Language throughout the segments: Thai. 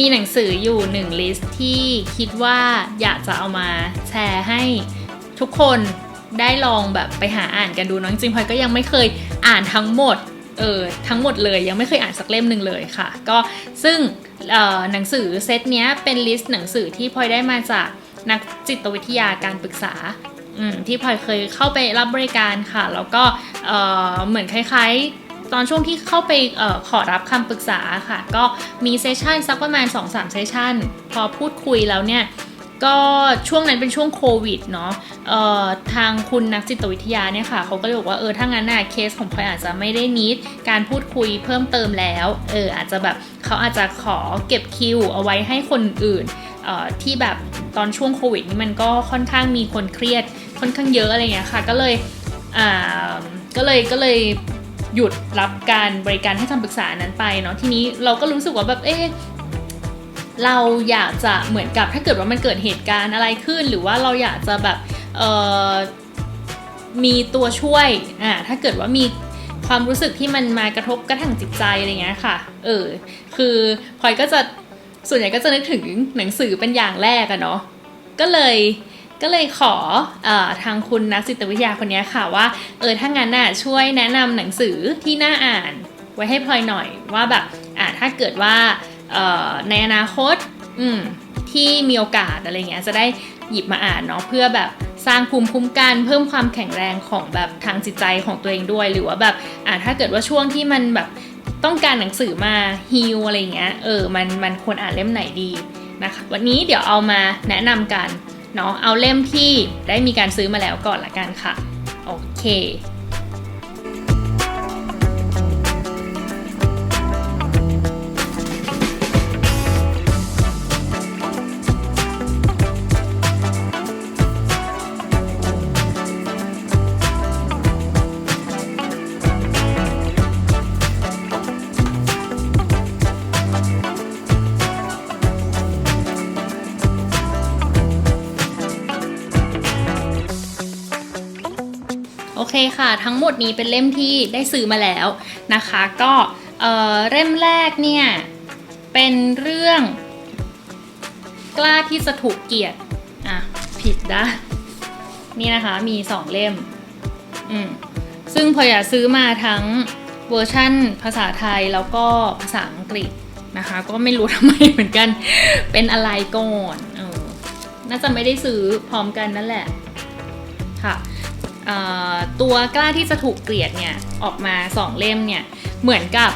มีหนังสืออยู่หนึ่งลิสต์ที่คิดว่าอยากจะเอามาแชร์ให้ทุกคนได้ลองแบบไปหาอ่านกันดูเนอะจริงพลอยก็ยังไม่เคยอ่านทั้งหมดเออทั้งหมดเลยยังไม่เคยอ่านสักเล่มหนึ่งเลยค่ะ ก็ซึ่งหนังสือเซตเนี้ยเป็นลิสต์หนังสือที่พลอยได้มาจากนักจิตวิทยาการปรึกษาอืมที่พลอยเคยเข้าไปรับบริการค่ะ แล้วก็เออเหมือนคล้ายๆ ตอนช่วงที่เข้าไปออขอรับคำปรึกษาค่ะ ก็มีเซสชันสักประมาณ 2-3 เซสชันพอพูดคุยแล้วเนี่ยก็ช่วงนั้นเป็นช่วงโควิดเนาะทางคุณนักจิตวิทยาเนี่ยค่ะเขาก็เลยบอกว่าเออถ้างั้นน่ะเคสของพลอยอาจจะไม่ได้นิดการพูดคุยเพิ่มเติมแล้วเอออาจจะแบบเขาอาจจะขอเก็บคิวเอาไว้ให้คนอื่นที่แบบตอนช่วงโควิดนี่มันก็ค่อนข้างมีคนเครียดค่อนข้างเยอะอะไรเงี้ยค่ะก็เลยก็เลยก็เลย หยุดรับการบริการให้คำปรึกษานั้นไปเนาะทีนี้เราก็รู้สึกว่าแบบเอ๊ะเราอยากจะเหมือนกับถ้าเกิดว่ามันเกิดเหตุการณ์อะไรขึ้น หรือว่าเราอยากจะแบบเอ่อมีตัวช่วยอ่าถ้าเกิดว่ามีความรู้สึกที่มันมากระทบกระทั่งจิตใจอะไรเงี้ยค่ะ เออ คือพลอยก็จะส่วนใหญ่ก็จะนึกถึงหนังสือเป็นอย่างแรกอะเนาะ ก็เลย ก็เลยขออทางคุณนักจิตวิทยาคนนี้ค่ะว่าเออถ้างั้นน่ะช่วยแนะนำหนังสือที่น่าอ่านไว้ให้พลอยหน่อยว่าแบบอ่าถ้าเกิดว่าในอนาคตอืมที่มีโอกาสอะไรเงี้ยจะได้หยิบมาอ่านเนาะเพื่อแบบสร้างภูมิคุ้มกันเพิ่มความแข็งแรงของแบบทางจิตใจของตัวเองด้วย หรือว่าแบบอ่าถ้าเกิดว่าช่วงที่มันแบบต้องการหนังสือมาฮิลอะไรเงี้ยเออมันมันควรอ่านเล่มไหนดีนะคะวันนี้เดี๋ยวเอามาแนะนำกัน เนาะเอาเล่มที่ได้มีการซื้อมาแล้วก่อนละกันค่ะ โอเค ค่ะ ทั้งหมดนี้เป็นเล่มที่ได้ซื้อมาแล้วนะคะ ก็เเล่มแรกเนี่ย เป็นเรื่องกล้าที่จะถูกเกลียดอะผิดนะนี่นะคะมีสองเล่มอืมซึ่งพออยากซื้อมาทั้งเวอร์ชั่นภาษาไทยแล้วก็ภาษาอังกฤษนะคะ ก็ไม่รู้ทำไมเหมือนกัน เป็นอะไรก่อนเออน่าจะไม่ได้ซื้อพร้อมกันนั่นแหละค่ะ ตัวกล้าที่จะถูกเกลียดเนี่ยออกมาสองเล่มเนี่ยเหมือนกับ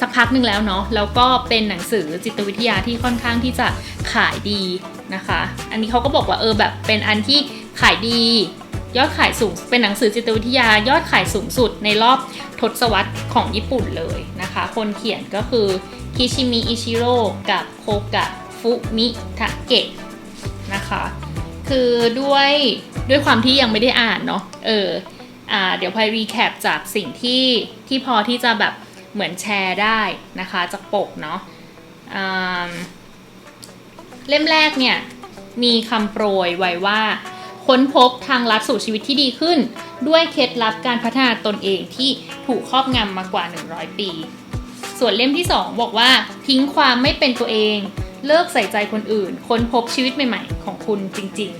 สักพักหนึ่งแล้วเนาะแล้วก็เป็นหนังสือจิตวิทยาที่ค่อนข้างที่จะขายดีนะคะ อันนี้เขาก็บอกว่าเออแบบเป็นอันที่ขายดี ยอดขายสูงเป็นหนังสือจิตวิทยายอดขายสูงสุดในรอบทศวรรษของญี่ปุ่นเลยนะคะ คนเขียนก็คือคิชิมิอิชิโร่กับโคกะฟุมิทะเกะนะคะ คือด้วยด้วยความที่ยังไม่ได้อ่านเนาะเอออ่าเดี๋ยวพอยรีแคปจากสิ่งที่ที่พอที่จะแบบเหมือนแชร์ได้นะคะจากปกเนาะเล่มแรกเนี่ยมีคำโปรยไว้ว่า ค้นพบทางลัดสู่ชีวิตที่ดีขึ้น ด้วยเคล็ดลับการพัฒนาตนเองที่ถูกครอบงำมากว่า 100 ปี ส่วนเล่มที่ 2 บอกว่าทิ้งความไม่เป็นตัวเอง เลิกใส่ใจคนอื่น ค้นพบชีวิตใหม่ ๆ ของคุณจริง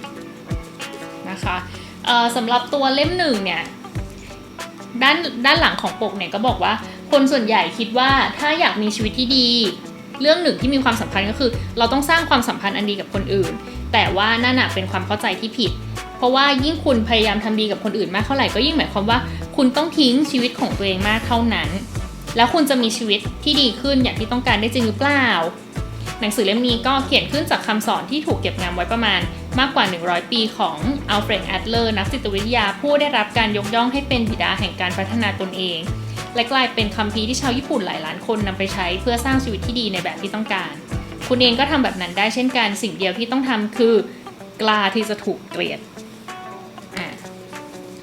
ๆนะคะสำหรับตัวเล่มหนึ่งเนี่ยด้านด้านหลังของปกเนี่ยก็บอกว่าคนส่วนใหญ่คิดว่าถ้าอยากมีชีวิตที่ดี เรื่องหนึ่งที่มีความสำคัญก็คือ เราต้องสร้างความสัมพันธ์อันดีกับคนอื่น แต่ว่านั่นน่ะเป็นความเข้าใจที่ผิด เพราะว่ายิ่งคุณพยายามทำดีกับคนอื่นมากเท่าไหร่ก็ยิ่งหมายความว่าคุณต้องทิ้งชีวิตของตัวเองมากเท่านั้น แล้วคุณจะมีชีวิตที่ดีขึ้นอย่างที่ต้องการได้จริงหรือเปล่า หนังสือเล่มนี้ก็เขียนขึ้นจากคำสอนที่ถูกเก็บงำไว้ประมาณมากกว่า 100 ปีของอัลเฟรดแอดเลอร์นักจิตวิทยาผู้ได้รับการยกย่องให้เป็นบิดาแห่งการพัฒนาตนเอง และกลายเป็นคัมภีร์ที่ชาวญี่ปุ่นหลายล้านคนนำไปใช้เพื่อสร้างชีวิตที่ดีในแบบที่ต้องการ คุณเองก็ทำแบบนั้นได้เช่นกันสิ่งเดียวที่ต้องทำคือกล้าที่จะถูกเกลียดอ่า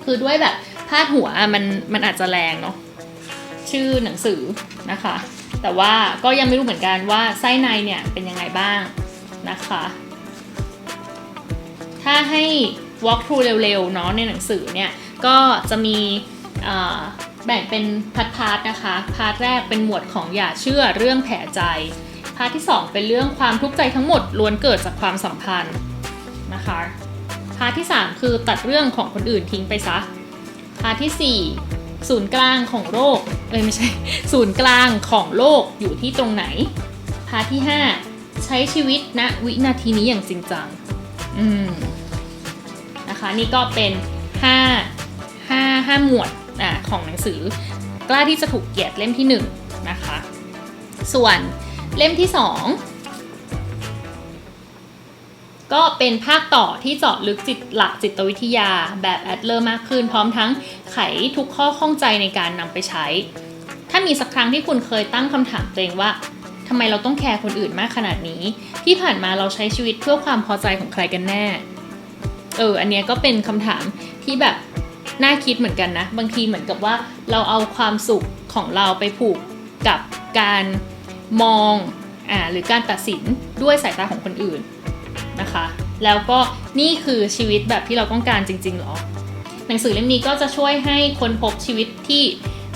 คือด้วยแบบพาดหัวมันมันอาจจะแรงเนาะชื่อหนังสือนะคะ แต่ว่าก็ยังไม่รู้เหมือนกันว่าไส้ในเนี่ยเป็นยังไงบ้างนะคะ ถ้าให้ walk through เร็วๆเนาะในหนังสือเนี่ย ก็จะมีแบ่งเป็นพาร์ทๆนะคะ พาร์ทแรกเป็นหมวดของอย่าเชื่อเรื่องแผลใจ พาร์ทที่ 2 เป็นเรื่องความทุกข์ใจทั้งหมดล้วนเกิดจากความสัมพันธ์นะคะ พาร์ทที่ 3 คือตัดเรื่องของคนอื่นทิ้งไปซะ พาร์ทที่ 4 ศูนย์กลางของโลกเอ้ยไม่ใช่ ศูนย์กลางของโลกอยู่ที่ตรงไหน พาที่ 5 ใช้ชีวิตณวินาทีนี้อย่างจริงจัง อืม นะคะนี่ก็เป็น 5 5 5 หมวดอะของหนังสือกล้าที่จะถูกเกียดเล่มที่ 1 นะคะ ส่วนเล่มที่ 2 ก็เป็นภาคต่อที่เจาะลึกจิตหลักจิตวิทยาแบบแอดเลอร์มากขึ้น พร้อมทั้งไขทุกข้อข้องใจในการนำไปใช้ ถ้ามีสักครั้งที่คุณเคยตั้งคำถามตัวเองว่าทำไมเราต้องแคร์คนอื่นมากขนาดนี้ ที่ผ่านมาเราใช้ชีวิตเพื่อความพอใจของใครกันแน่ เออ อันเนี้ยก็เป็นคำถามที่แบบน่าคิดเหมือนกันนะ บางทีเหมือนกับว่าเราเอาความสุขของเราไปผูกกับการมองอ่าหรือการตัดสินด้วยสายตาของคนอื่น นะคะ แล้วก็นี่คือชีวิตแบบที่เราต้องการจริงๆหรอ หนังสือเล่มนี้ก็จะช่วยให้คนพบชีวิตที่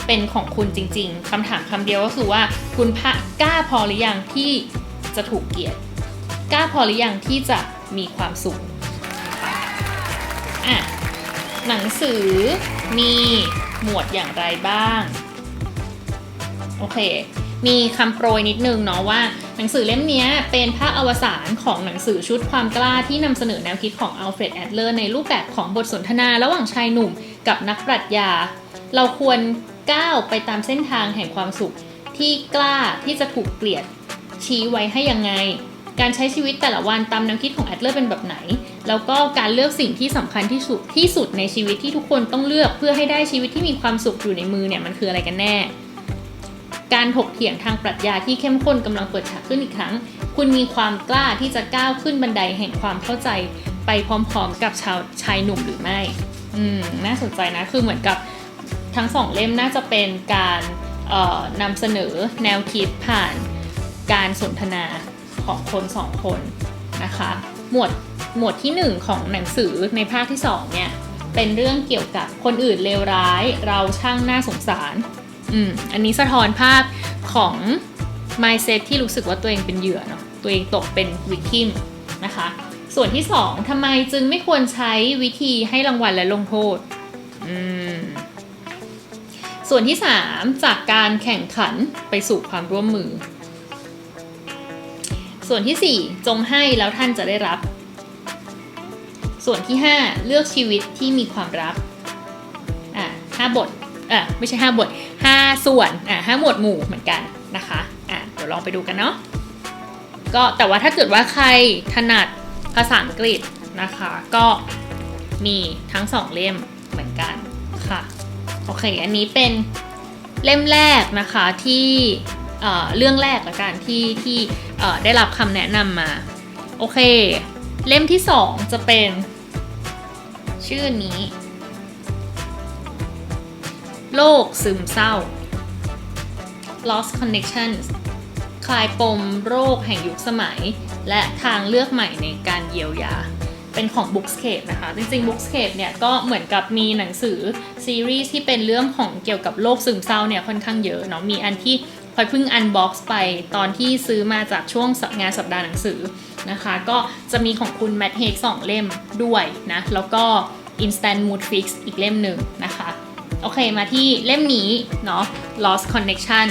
เป็นของคุณจริง ๆคำถามคำเดียวก็คือว่าคุณพระกล้าพอหรือยังที่จะถูกเกลียดกล้าพอหรือยังที่จะมีความสุขอะหนังสือมีหมวดอย่างไรบ้าง โอเค มีคำโปรยนิดนึงเนาะว่า หนังสือเล่มนี้เป็นภาคอวสานของหนังสือชุดความกล้าที่นำเสนอแนวคิดของอัลเฟรดแอดเลอร์ในรูปแบบของบทสนทนาระหว่างชายหนุ่มกับนักปรัชญา เราควรก้าวไปตามเส้นทางแห่งความสุขที่กล้าที่จะถูกเกลียดชี้ไว้ให้ยังไง การใช้ชีวิตแต่ละวันตามแนวคิดของแอดเลอร์เป็นแบบไหน แล้วก็การเลือกสิ่งที่สำคัญที่สุดที่สุดในชีวิตที่ทุกคนต้องเลือกเพื่อให้ได้ชีวิตที่มีความสุขอยู่ในมือเนี่ยมันคืออะไรกันแน่ การถกเถียงทางปรัชญาที่เข้มข้นกำลังเปิดฉากขึ้นอีกครั้ง คุณมีความกล้าที่จะก้าวขึ้นบันไดแห่งความเข้าใจไปพร้อมๆ กับชาวชายหนุ่มหรือไม่ อืม น่าสนใจนะ คือเหมือนกับทั้งสองเล่มน่าจะเป็นการนำเสนอแนวคิดผ่านการสนทนาของคนสองคนนะคะ หมวดหมวดที่หนึ่งของหนังสือในภาคที่สองเนี่ยเป็นเรื่องเกี่ยวกับคนอื่นเลวร้าย เราช่างน่าสงสาร อืมอันนี้สะท้อนภาพของ mindset ที่รู้สึกว่าตัวเองเป็นเหยื่อเนาะตัวเองตกเป็น victim นะคะ ส่วนที่ 2ทำไมจึงไม่ควรใช้วิธีให้รางวัลและลงโทษอืมส่วนที่ 3 จากการแข่งขันไปสู่ความร่วมมือ ส่วนที่ 4 จงให้แล้วท่านจะได้รับ ส่วนที่ 5 เลือกชีวิตที่มีความรักอะห้าบทอะไม่ใช่ห้าบท ห้าส่วนอะห้าหมวดหมู่เหมือนกันนะคะอะเดี๋ยวลองไปดูกันเนาะก็แต่ว่าถ้าเกิดว่าใครถนัดภาษาอังกฤษนะคะก็มีทั้งสองเล่มเหมือนกันค่ะโอเคอันนี้เป็นเล่มแรกนะคะที่เอ่อเรื่องแรกละกันที่ที่ได้รับคำแนะนำมาโอเค เล่มที่สองจะเป็นชื่อนี้ โรคซึมเศร้า lost connections คลายปมโรคแห่งยุคสมัย และทางเลือกใหม่ในการเยียวยา เป็นของ Bookscape นะคะ จริงๆ Bookscape เนี่ยก็เหมือนกับมีหนังสือซีรีส์ที่เป็นเรื่องของเกี่ยวกับโรคซึมเศร้าเนี่ยค่อนข้างเยอะเนาะมีอันที่พลอยเพิ่งอันบ็อกซ์ไปตอนที่ซื้อมาจากช่วงงานสัปดาห์หนังสือนะคะ ก็จะมีของคุณแมทเฮกสองเล่มด้วยนะ แล้วก็ Instant Mood Fix อีกเล่มหนึ่งนะคะ โอเคมาที่เล่มนี้เนาะ Lost Connection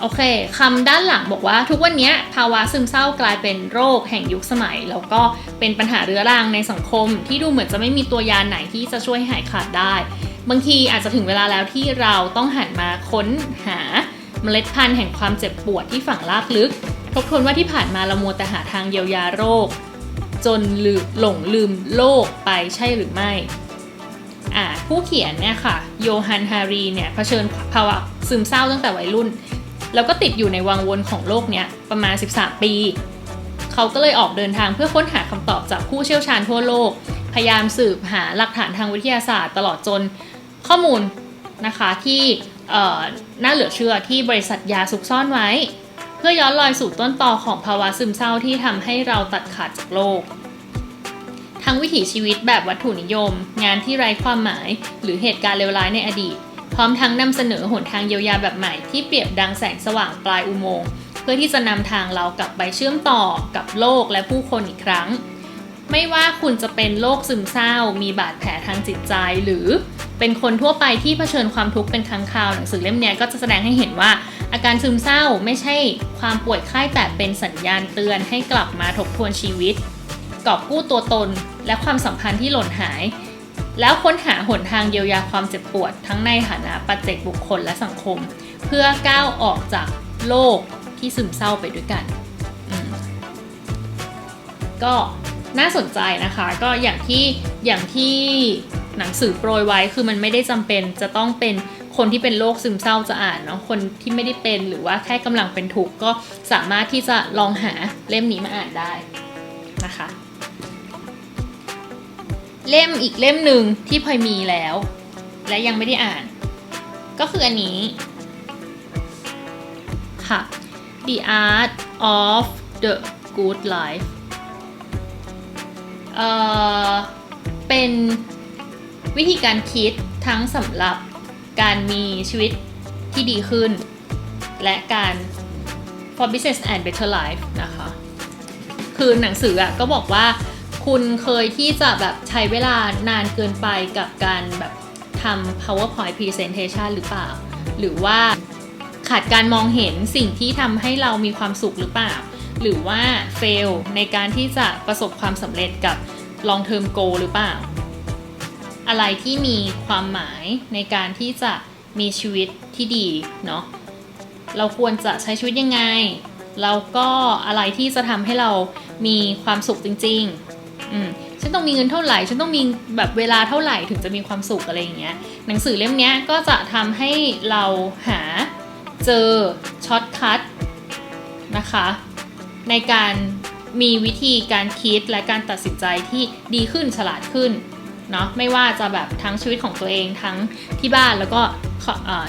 โอเคคำด้านหลังบอกว่าทุกวันนี้ภาวะซึมเศร้ากลายเป็นโรคแห่งยุคสมัย แล้วก็เป็นปัญหาเรื้อรังในสังคม ที่ดูเหมือนจะไม่มีตัวยาไหนที่จะช่วยหายขาดได้ บางทีอาจจะถึงเวลาแล้วที่เราต้องหันมาค้นหาเมล็ดพันธุ์แห่งความเจ็บปวดที่ฝังลากลึก ทบทวนว่าที่ผ่านมาเรามัวแต่หาทางเยียวยาโรค จนหลงลืมโลกไปใช่หรือไม่ ผู้เขียนเนี่ยค่ะโยฮันฮารีเนี่ยเผชิญภาวะซึมเศร้าตั้งแต่วัยรุ่น แล้วก็ติดอยู่ในวังวนของโลกเนี้ยประมาณ 13 ปี เขาก็เลยออกเดินทางเพื่อค้นหาคำตอบจากผู้เชี่ยวชาญทั่วโลก พยายามสืบหาหลักฐานทางวิทยาศาสตร์ ตลอดจนข้อมูลนะคะที่น่าเหลือเชื่อที่บริษัทยาซุกซ่อนไว้ เพื่อย้อนรอยสู่ต้นตอของภาวะซึมเศร้าที่ทำให้เราตัดขาดจากโลก ทั้งวิถีชีวิตแบบวัตถุนิยม งานที่ไร้ความหมาย หรือเหตุการณ์เลวร้ายในอดีต พร้อมทั้งนำเสนอหนทางเยียวยาแบบใหม่ที่เปรียบดังแสงสว่างปลายอุโมงค์เพื่อที่จะนำทางเรากลับไปเชื่อมต่อกับโลกและผู้คนอีกครั้ง ไม่ว่าคุณจะเป็นโรคซึมเศร้า มีบาดแผลทางจิตใจ หรือเป็นคนทั่วไปที่เผชิญความทุกข์เป็นครั้งคราวหนังสือเล่มนี้ก็จะแสดงให้เห็นว่า อาการซึมเศร้าไม่ใช่ความป่วยไข้แต่เป็นสัญญาณเตือนให้กลับมาทบทวนชีวิต กอบกู้ตัวตน และความสัมพันธ์ที่หล่นหาย แล้วค้นหาหนทางเยียวยาความเจ็บปวด ทั้งในฐานะปัจเจกบุคคลและสังคม เพื่อก้าวออกจากโลกที่ซึมเศร้าไปด้วยกัน ก็น่าสนใจนะคะ ก็อย่างที่อย่างที่หนังสือโปรยไว้คือมันไม่ได้จำเป็นจะต้องเป็นคนที่เป็นโรคซึมเศร้าจะอ่านเนาะคนที่ไม่ได้เป็นหรือว่าแค่กำลังเป็นทุกข์ก็สามารถที่จะลองหาเล่มนี้มาอ่านได้นะคะ เล่มอีกเล่มหนึ่งที่พลอยมีแล้ว และยังไม่ได้อ่าน ก็คืออันนี้ ค่ะ The Art of the Good Life เอ่อ เป็นวิธีการคิดทั้งสำหรับการมีชีวิตที่ดีขึ้น และการ for business and better life นะคะ คือหนังสืออะก็บอกว่า คุณเคยที่จะแบบใช้เวลานานเกินไปกับการแบบทำ powerpoint presentation หรือเปล่า หรือว่าขาดการมองเห็นสิ่งที่ทำให้เรามีความสุขหรือเปล่า หรือว่า fail ในการที่จะประสบความสำเร็จกับ long term goal หรือเปล่า อะไรที่มีความหมายในการที่จะมีชีวิตที่ดีเนาะเราควรจะใช้ชีวิตยังไง แล้วก็อะไรที่จะทำให้เรามีความสุขจริง ๆ อืมฉันต้องมีเงินเท่าไหร่ ฉันต้องมีแบบเวลาเท่าไหร่ถึงจะมีความสุขอะไรอย่างเงี้ย หนังสือเล่มนี้ก็จะทำให้เราหาเจอช็อตคัทนะคะ ในการมีวิธีการคิดและการตัดสินใจที่ดีขึ้นฉลาดขึ้นเนาะไม่ว่าจะแบบทั้งชีวิตของตัวเองทั้งที่บ้านแล้วก็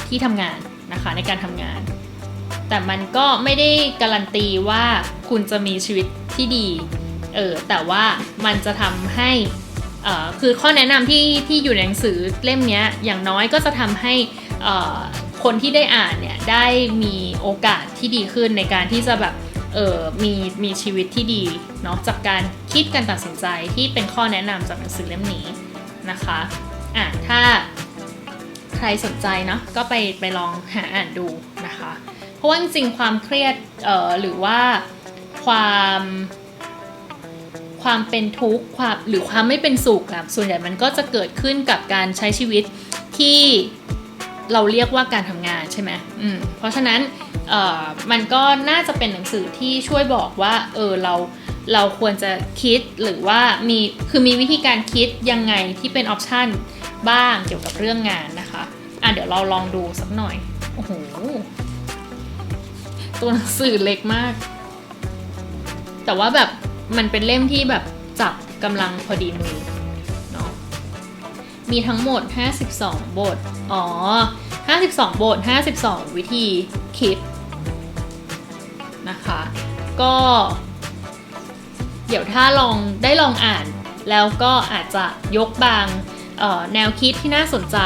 ที่ทำงานนะคะในการทำงาน แต่มันก็ไม่ได้การันตีว่าคุณจะมีชีวิตที่ดี เออแต่ว่ามันจะทำให้เอ่อคือข้อแนะนำที่ที่อยู่ในหนังสือเล่มนี้อย่างน้อยก็จะทำให้เอ่อคนที่ได้อ่านเนี่ยได้มีโอกาสที่ดีขึ้นในการที่จะแบบเออมีมีชีวิตที่ดีเนาะจากการคิดการตัดสินใจที่เป็นข้อแนะนำจากหนังสือเล่มนี้นะคะอะถ้าใครสนใจเนาะก็ไปไปลองหาอ่านดูนะคะ เพราะว่าจริงๆความเครียดเอ่อหรือว่าความ ความเป็นทุกข์ความหรือความไม่เป็นสุขอะส่วนใหญ่มันก็จะเกิดขึ้นกับการใช้ชีวิตที่เราเรียกว่าการทำงานใช่ไหมอืมเพราะฉะนั้นเอ่อมันก็น่าจะเป็นหนังสือที่ช่วยบอกว่าเออเราเราควรจะคิดหรือว่ามีคือมีวิธีการคิดยังไงที่เป็นออปชันบ้างเกี่ยวกับเรื่องงานนะคะ อะเดี๋ยวเราลองดูสักหน่อย โอ้โห ตัวหนังสือเล็กมาก แต่ว่าแบบ มันเป็นเล่มที่แบบจับกำลังพอดีมือเนาะมีทั้งหมด 52 บท อ๋อ 52 บท 52 วิธีคิดนะคะ ก็ เดี๋ยวถ้าลองได้ลองอ่านแล้วก็อาจจะยกบางแนวคิดที่น่าสนใจ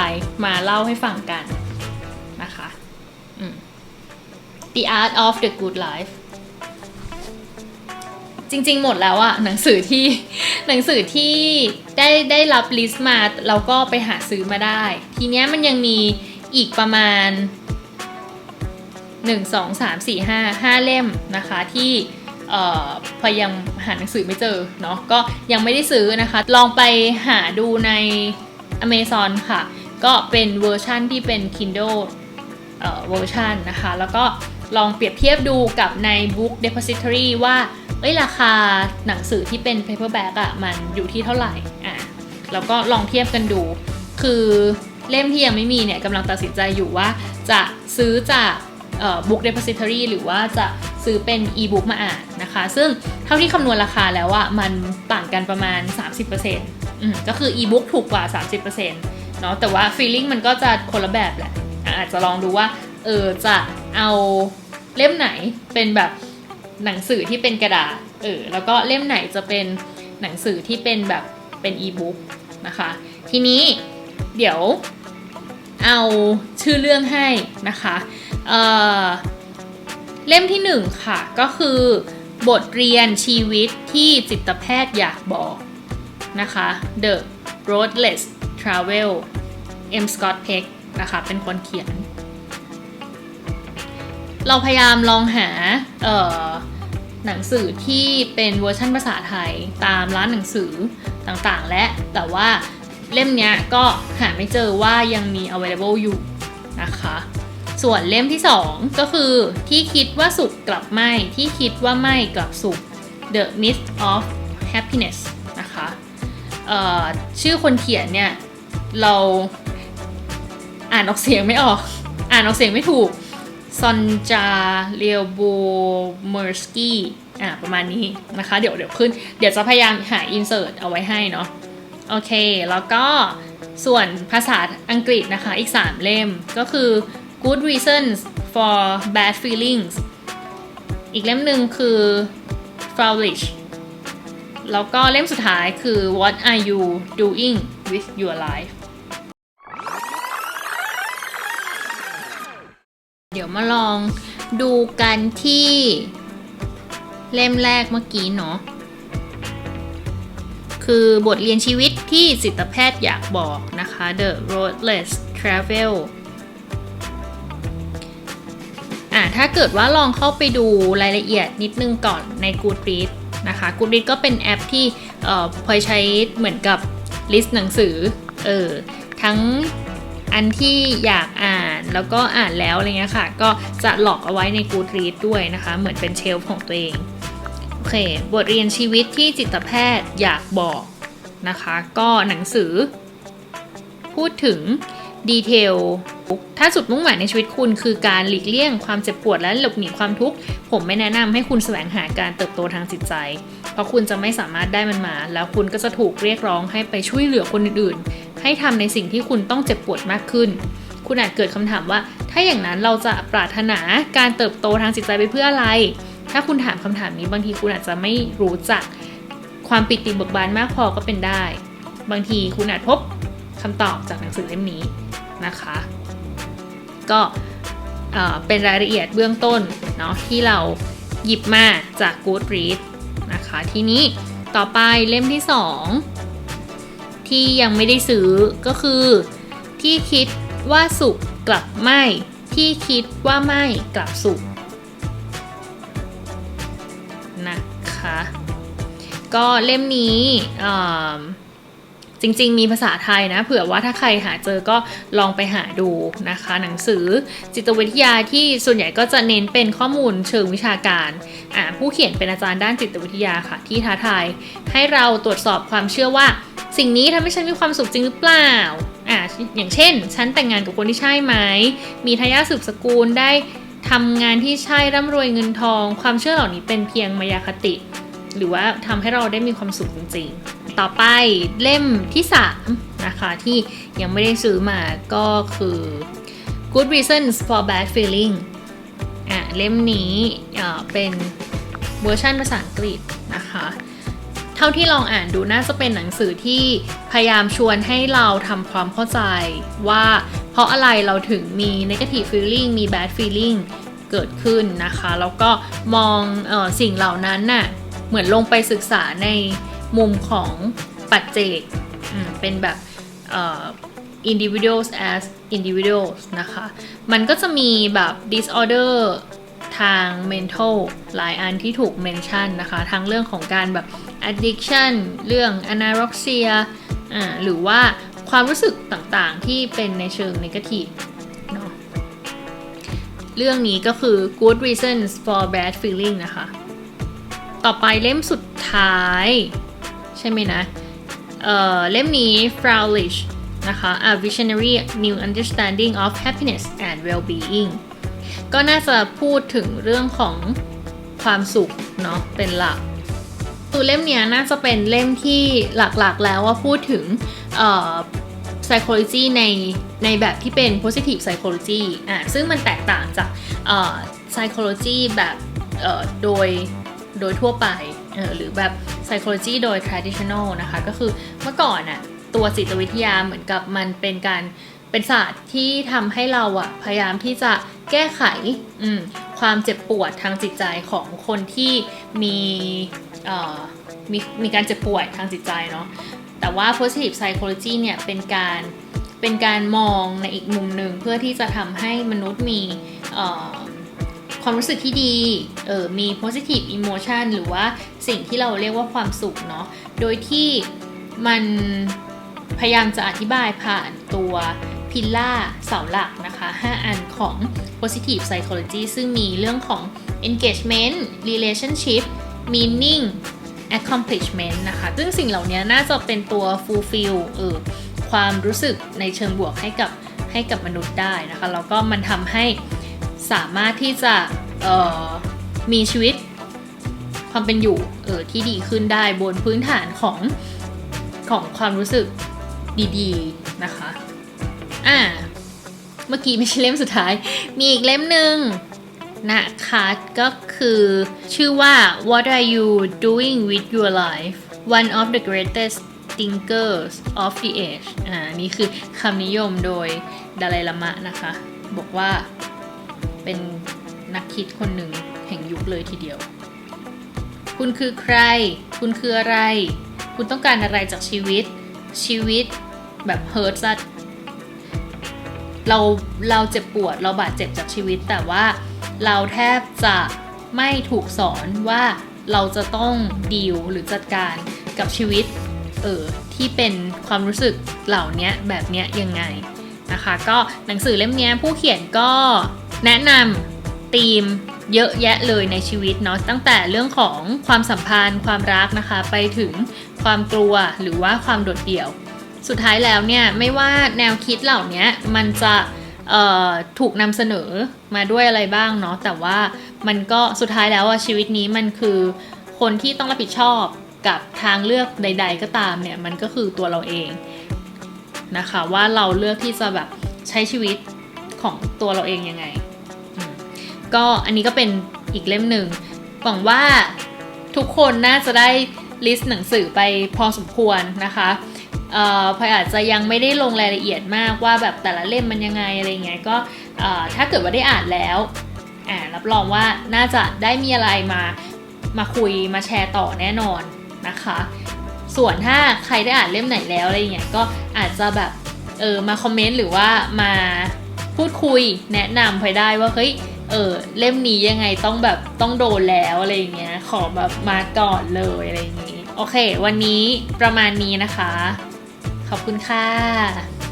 มาเล่าให้ฟังกันนะคะ The Art of the Good Life จริง ๆ หมดแล้วอะหนังสือที่หนังสือที่ได้ได้รับลิสต์มาแล้วก็ไปหาซื้อมาได้ ทีเนี้ยมันยังมีอีกประมาณ 1 2 3 4 5 5 เล่มนะคะที่เอ่อพยายามหาหนังสือไม่เจอเนาะก็ยังไม่ได้ซื้อนะคะ ลองไปหาดูใน Amazon ค่ะ ก็เป็นเวอร์ชั่นที่เป็น Kindle เอ่อเวอร์ชันนะคะ แล้วก็ลองเปรียบเทียบดูกับใน Book Depository ว่า เอ้ยราคาหนังสือที่เป็น paperback อะมันอยู่ที่เท่าไหร่อะแล้วก็ลองเทียบกันดู คือเล่มที่ยังไม่มีเนี่ยกำลังตัดสินใจอยู่ว่าจะซื้อจากเอ่อ Book Depository หรือว่าจะซื้อเป็น e-book มาอ่านนะคะ ซึ่งเท่าที่คำนวณราคาแล้วอะมันต่างกันประมาณ 30%อืมก็คือ e-book ถูกกว่า 30%เนาะแต่ว่า feeling มันก็จะคนละแบบแหละอาจจะลองดูว่าเออจะเอาเล่มไหนเป็นแบบ หนังสือที่เป็นกระดาษ เออ แล้วก็เล่มไหนจะเป็นหนังสือที่เป็นแบบเป็น e-book นะคะ ทีนี้เดี๋ยวเอาชื่อเรื่องให้นะคะเออเล่มที่หนึ่งค่ะก็คือบทเรียนชีวิตที่จิตแพทย์อยากบอกนะคะ The Roadless Travel M. Scott Peck นะคะเป็นคนเขียน เราพยายามลองหาเอ่อหนังสือที่เป็นเวอร์ชันภาษาไทยตามร้านหนังสือต่างๆ และแต่ว่าเล่มเนี้ยก็หาไม่เจอว่ายังมี available อยู่นะคะ ส่วนเล่มที่ 2 ก็คือที่คิดว่าสุขกลับไม่ ที่คิดว่าไม่กลับสุข The Myth of Happiness นะคะชื่อคนเขียนเนี่ย เราอ่านออกเสียงไม่ออก อ่านออกเสียงไม่ถูก ซอนจาเรียโบเมอร์สกี้อ่าประมาณนี้นะคะ เดี๋ยวเดี๋ยวขึ้น เดี๋ยวจะพยายามหาอินเสิร์ตเอาไว้ให้เนาะโอเค แล้วก็ส่วนภาษาอังกฤษนะคะ อีก 3 เล่มก็คือ Good Reasons for Bad Feelings อีกเล่มหนึ่งคือ Foolish แล้วก็เล่มสุดท้ายคือ What are you doing with your life เดี๋ยวมาลองดูกันที่เล่มแรกเมื่อกี้เนาะ คือบทเรียนชีวิตที่จิตแพทย์อยากบอกนะคะ The Roadless Travel อ่าถ้าเกิดว่าลองเข้าไปดูรายละเอียดนิดนึงก่อนใน Goodreads นะคะ Goodreads ก็เป็นแอปที่เอ่อพลอยใช้เหมือนกับลิสต์หนังสือ เออ ทั้งอันที่อยากอ่าน แล้วก็อ่านแล้วอะไรเงี้ยค่ะ ก็จะหลอกเอาไว้ใน Goodreads ด้วยนะคะ เหมือนเป็นเชลฟ์ของตัวเองโอเค บทเรียนชีวิตที่จิตแพทย์อยากบอกนะคะ ก็หนังสือ พูดถึงดีเทลถ้าจุดมุ่งหมายในชีวิตคุณคือการหลีกเลี่ยงความเจ็บปวดและหลบหนีความทุกข์ ผมไม่แนะนำให้คุณแสวงหาการเติบโตทางจิตใจ เพราะคุณจะไม่สามารถได้มันมา แล้วคุณก็จะถูกเรียกร้องให้ไปช่วยเหลือคนอื่นๆ ให้ทำในสิ่งที่คุณต้องเจ็บปวดมากขึ้น คุณอาจเกิดคำถามว่า ถ้าอย่างนั้นเราจะปรารถนาการเติบโตทางจิตใจไปเพื่ออะไร ถ้าคุณถามคำถามนี้บางทีคุณอาจจะไม่รู้จักความปิติเบิกบานมากพอก็เป็นได้ บางทีคุณอาจพบคำตอบจากหนังสือเล่มนี้นะคะ ก็เอ่อเป็นรายละเอียดเบื้องต้นเนาะที่เราหยิบมาจาก Goodreads นะคะ ทีนี้ต่อไปเล่มที่ 2 ที่ยังไม่ได้ซื้อก็คือที่คิด ว่าสุขกลับไม่ ที่คิดว่าไม่กลับสุขนะคะก็เล่มนี้จริง ๆ มีภาษาไทยนะ เผื่อว่าถ้าใครหาเจอก็ลองไปหาดูนะคะ หนังสือจิตวิทยาที่ส่วนใหญ่ก็จะเน้นเป็นข้อมูลเชิงวิชาการผู้เขียนเป็นอาจารย์ด้านจิตวิทยาค่ะ ที่ท้าทายให้เราตรวจสอบความเชื่อว่า สิ่งนี้ทำให้ฉันมีความสุขจริงหรือเปล่าอ่าอย่างเช่น ฉันแต่งงานกับคนที่ใช่ไหม มีทายาทสืบสกุลได้ทำงานที่ใช่ร่ำรวยเงินทอง ความเชื่อเหล่านี้เป็นเพียงมายาคติ หรือว่าทำให้เราได้มีความสุขจริงๆ ต่อไปเล่มที่ 3 นะคะที่ยังไม่ได้ซื้อมาก็คือ Good Reasons for Bad Feeling อะเล่มนี้เป็นเวอร์ชันภาษาอังกฤษนะคะ เท่าที่ลองอ่านดูน่าจะเป็นหนังสือที่พยายามชวนให้เราทำความเข้าใจว่าเพราะอะไรเราถึงมี negative feeling มี bad feeling เกิดขึ้นนะคะ แล้วก็มองออสิ่งเหล่านั้นน่ะเหมือนลงไปศึกษาในมุมของปัจเจกเป็นแบบ individuals as individuals นะคะ มันก็จะมีแบบ disorder ทาง mental หลายอันที่ถูก mention นะคะ ทั้งเรื่องของการแบบ addiction เรื่อง anorexia อ่าหรือว่าความรู้สึกต่างๆที่เป็นในเชิง negative เนาะเรื่องนี้ก็คือ good reasons for bad feeling นะคะ ต่อไปเล่มสุดท้าย ใช่ไหมนะเอ่อเล่มนี้ Fraulich นะคะ A Visionary New Understanding of Happiness and Well-being ก็น่าจะพูดถึงเรื่องของความสุขเนาะเป็นหลัก ตัวเล่มเนี้ยน่าจะเป็นเล่มที่หลักๆแล้วว่าพูดถึงเอ่อ psychology ในในแบบที่เป็น positive psychology อะซึ่งมันแตกต่างจากเอ่อ psychology แบบเอ่อโดยโดยทั่วไปหรือแบบ psychology โดย traditional นะคะ ก็คือเมื่อก่อนน่ะตัวจิตวิทยาเหมือนกับมันเป็นการ เป็นศาสตร์ที่ทำให้เราอะพยายามที่จะแก้ไขความเจ็บปวดทางจิตใจของคนที่มีมีมีการเจ็บป่วยทางจิตใจเนาะแต่ว่า positive psychology เนี่ยเป็นการเป็นการมองในอีกมุมหนึ่งเพื่อที่จะทำให้มนุษย์มีความรู้สึกที่ดี เออมี positive emotion หรือว่าสิ่งที่เราเรียกว่าความสุขเนาะ โดยที่มันพยายามจะอธิบายผ่านตัว พิลล่าเสาหลักนะคะ 5 อันของ positive psychology ซึ่งมีเรื่องของ engagement relationship meaning accomplishment นะคะ ซึ่งสิ่งเหล่านี้น่าจะเป็นตัว fulfill เออความรู้สึกในเชิงบวกให้กับให้กับมนุษย์ได้นะคะ แล้วก็มันทำให้สามารถที่จะออมีชีวิตความเป็นอยู่เออที่ดีขึ้นได้บนพื้นฐานของของความรู้สึกดีๆนะคะ อ่า เมื่อกี้ไม่ใช่เล่มสุดท้าย มีอีกเล่มหนึ่งนะคะก็คือชื่อว่า What are you doing with your life One of the greatest thinkers of the age อ่า นี่คือคำนิยมโดยดาไลลามะนะคะ บอกว่าเป็นนักคิดคนหนึ่งแห่งยุคเลยทีเดียว คุณคือใคร คุณคืออะไร คุณต้องการอะไรจากชีวิต ชีวิตแบบเฮิร์ตซัด เราเราเจ็บปวดเราบาดเจ็บจากชีวิต แต่ว่าเราแทบจะไม่ถูกสอนว่าเราจะต้องดีลหรือจัดการกับชีวิตเออที่เป็นความรู้สึกเหล่านี้แบบเนี้ยยังไงนะคะ ก็หนังสือเล่มนี้ผู้เขียนก็แนะนำธีมเยอะแยะเลยในชีวิตเนาะตั้งแต่เรื่องของความสัมพันธ์ความรักนะคะ ไปถึงความกลัวหรือว่าความโดดเดี่ยว สุดท้ายแล้วเนี่ยไม่ว่าแนวคิดเหล่านี้มันจะถูกนำเสนอมาด้วยอะไรบ้างเนาะแต่ว่ามันก็สุดท้ายแล้วอะชีวิตนี้มันคือคนที่ต้องรับผิดชอบกับทางเลือกใด ๆ ก็ตามเนี่ยมันก็คือตัวเราเองนะคะว่าเราเลือกที่จะแบบใช้ชีวิตของตัวเราเองยังไง ก็อันนี้ก็เป็นอีกเล่มหนึ่งหวังว่าทุกคนน่าจะได้ลิสต์หนังสือไปพอสมควรนะคะ เอ่อพลอยอาจจะยังไม่ได้ลงรายละเอียดมากว่าแบบแต่ละเล่มมันยังไงอะไรเงี้ยก็ถ้าเกิดว่าได้อ่านแล้วอ่ารับรองว่าน่าจะได้มีอะไรมามาคุยมาแชร์ต่อแน่นอนนะคะ ส่วนถ้าใครได้อ่านเล่มไหนแล้วอะไรเงี้ยก็อาจจะแบบเออมาคอมเมนต์หรือว่ามาพูดคุยแนะนำพลอยได้ว่าเฮ้ยเออเล่มนี้ยังไงต้องแบบต้องโดนแล้วอะไรเงี้ยขอแบบมาก่อนเลยอะไรอย่างงี้ โอเค วันนี้ประมาณนี้นะคะ ขอบคุณค่ะ